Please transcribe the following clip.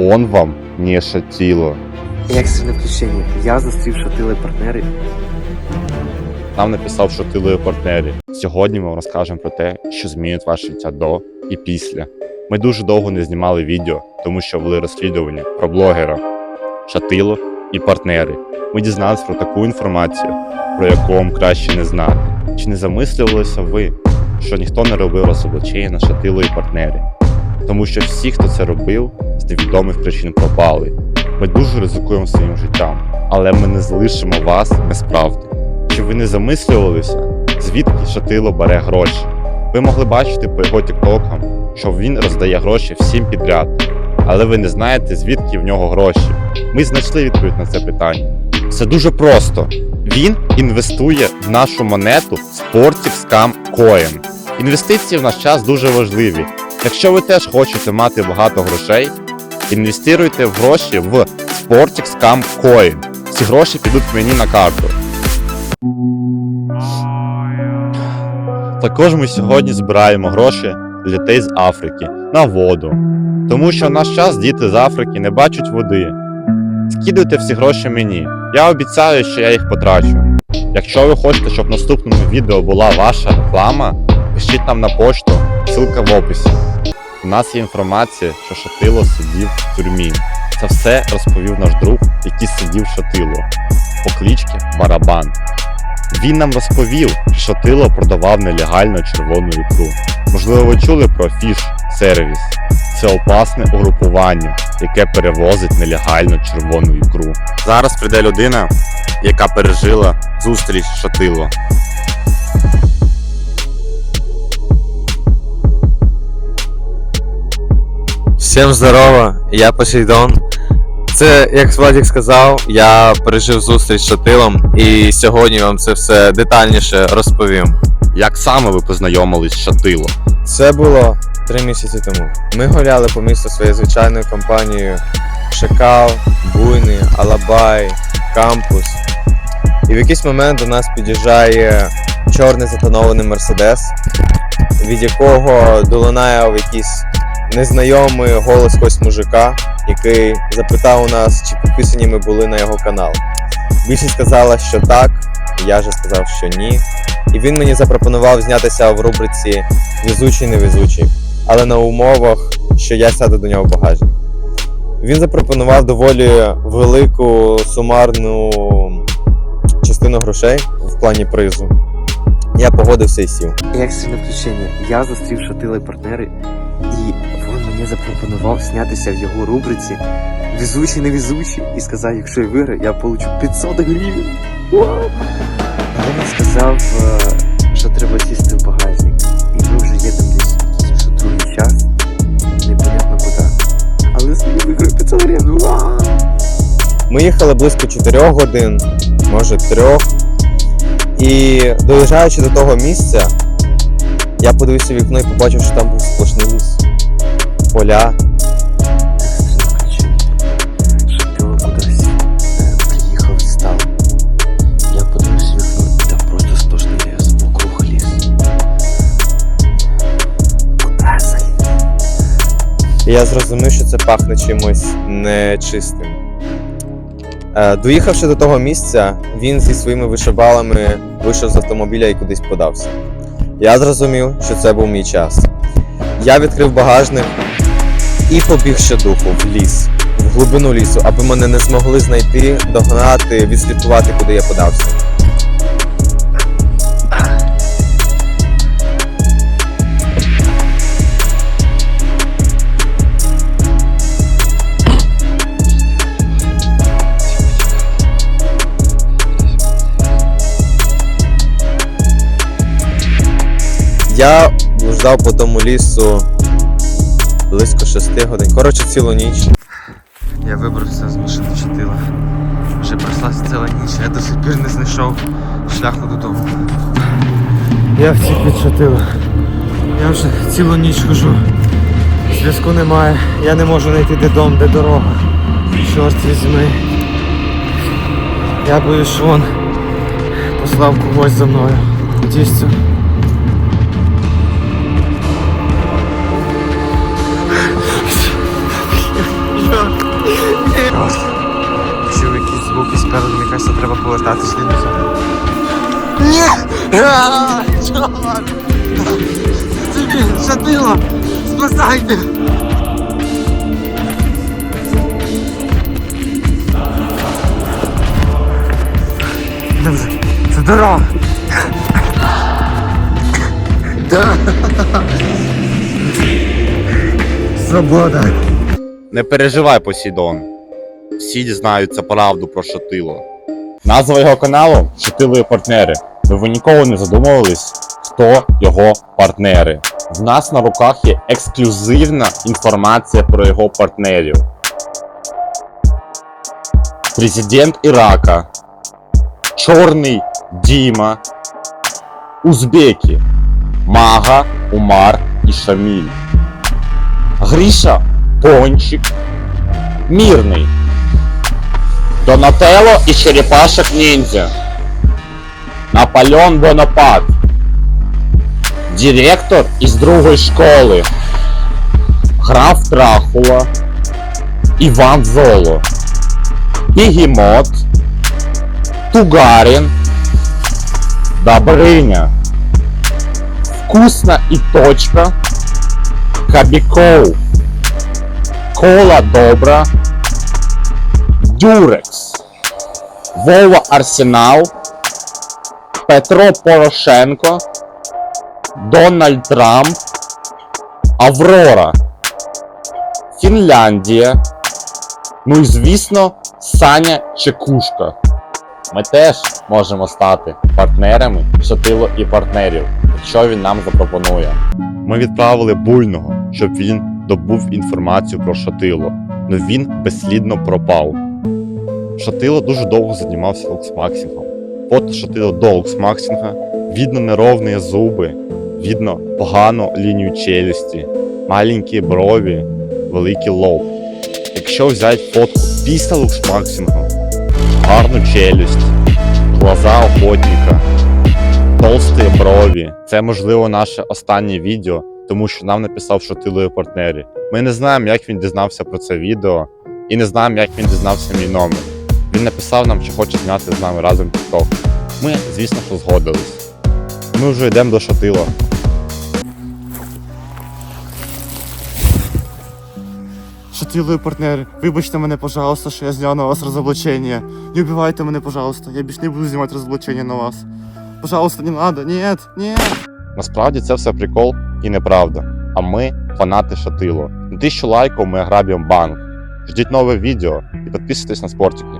Он вам не шатіло. Екстрене включення. Я зустрів шатили партнери. Нам написав шатило і партнері. Сьогодні ми вам розкажемо про те, що змінить ваше життя до і після. Ми дуже довго не знімали відео, тому що вели розслідування про блогера, шатило і партнери. Ми дізналися про таку інформацію, про яку вам краще не знати. Чи не замислювалися ви, що ніхто не робив розоблачення на шатило і партнері? Тому що всі, хто це робив, з невідомих причин пропали. Ми дуже ризикуємо своїм життям, але ми не залишимо вас без правди. Чи ви не замислювалися, звідки шатило бере гроші? Ви могли бачити по його тіктокам, що він роздає гроші всім підряд, але ви не знаєте, звідки в нього гроші. Ми знайшли відповідь на це питання. Все дуже просто. Він інвестує в нашу монету Sportix Scam Coin. Інвестиції в наш час дуже важливі. Якщо ви теж хочете мати багато грошей, інвестуйте в гроші в Sportix Scam Coin. Ці гроші підуть мені на карту. Також ми сьогодні збираємо гроші дітей з Африки на воду. Тому що в наш час діти з Африки не бачать води. Скидуйте всі гроші мені. Я обіцяю, що я їх потрачу. Якщо ви хочете, щоб в наступному відео була ваша реклама, пишіть нам на пошту, ссылка в описі. У нас є інформація, що Шатило сидів в тюрмі. Це все розповів наш друг, який сидів Шатило по кличці Барабан. Він нам розповів, що Шатило продавав нелегально червону ікру. Можливо, ви чули про фіш сервіс. Це опасне угрупування, яке перевозить нелегально червону ікру. Зараз прийде людина, яка пережила зустріч Шатило. Всім здорово, я Посейдон. Це, як Владик сказав, я пережив зустріч з шатилом і сьогодні вам це все детальніше розповім. Як саме ви познайомились з Шатило? Це було три місяці тому. Ми гуляли по місту своєю звичайною компанією Шакал, Буйний, Алабай, Кампус. І в якийсь момент до нас під'їжджає чорний затонований мерседес, від якого долинає якийсь незнайомий голос якогось мужика, який запитав у нас, чи підписані ми були на його канал. Більшість сказала, що так, я же сказав, що ні. І він мені запропонував знятися в рубриці Везучий невезучий, але на умовах, що я сяду до нього в багажник. Він запропонував доволі велику сумарну частину грошей в плані призу. Я погодився і сів. Екстрене включення. Я зустрів шатили партнери, запропонував знятися в його рубриці Везучий невезучий і сказав, якщо я виграю, я получу 500 гривень. Він сказав, е, що треба сісти в багажник. І ми вже їдемо десь що другий час, непонятно куди. Але я виграю 500 гривень. Ми їхали близько 4 годин, може 3. І доїжджаючи до того місця, я подивився вікно і побачив, що там був сплошний ліс. Поля. І я зрозумів, що це пахне чимось нечистим. Е, Доїхавши до того місця, він зі своїми вишибалами вийшов з автомобіля і кудись подався. Я зрозумів, що це був мій час. Я відкрив багажник і побіг ще духу в ліс, в глибину лісу, аби мене не змогли знайти, догнати, відслідкувати, куди я подався. Я блуждав по тому лісу близько 6 годин. Коротше, цілу ніч. Я вибрався з машини чотила. Вже пройшла ціла ніч, я до сих пір не знайшов шляху додому. Я втік від шатила. Я вже цілу ніч хожу. Зв'язку немає. Я не можу знайти де дом, де дорога. Чорт візьми. Я боюсь, що він послав когось за мною. Дійсно. Остаточний носок. Ні! А, Чорт! Це він, шатило! Спасайте! Друзі, це дорога! Да. Свобода! Не переживай, Посейдон. Всі дізнаються правду про Шатило. Назва його каналу Шатило партнери. Ви, ви ніколи не задумувались, хто його партнери. В нас на руках є ексклюзивна інформація про його партнерів. Президент Ірака, Чорний Діма, Узбеки, Мага, Умар і Шаміль. Гріша Пончик, Мирный, Донателло и Черепашек Ниндзя, Наполеон Бонапарт, директор из другой школы, граф Дракула, Иван Золо, Бегемот, Тугарин, Добрыня, Вкусно и точка, Кобяков, Кола Добра, Дюрекс, Вова Арсенал, Петро Порошенко, Дональд Трамп, Аврора, Фінляндія. Ну і звісно, Саня Чекушка. Ми теж можемо стати партнерами Шатило і партнерів, якщо він нам запропонує. Ми відправили буйного, щоб він добув інформацію про Шатило, але він безслідно пропав. Шатило дуже довго займався луксмаксингом. Фото Шатило до луксмаксинга, видно неровні зуби, видно погану лінію челюсті, маленькі брові, великий лоб. Якщо взяти фотку після луксмаксингу, гарну челюсть, глаза охотника, толсті брові. Це можливо наше останнє відео, тому що нам написав Шатило і партнері. Ми не знаємо, як він дізнався про це відео, і не знаємо, як він дізнався мій номер. Він написав нам, що хоче зняти з нами разом TikTok. Ми, звісно, що згодились. Ми вже йдемо до Шатила. Шатило партнери, вибачте мене, пожалуйста, що я зняв на вас розоблачення. Не убивайте мене, пожалуйста. Я більше не буду знімати розоблачення на вас. Пожалуйста, не надо. Нет, нет. Насправді це все прикол і неправда. А ми фанати Шатило. На тисячу лайків ми грабимо банк. Ждіть нове відео і підписуйтесь на спортики.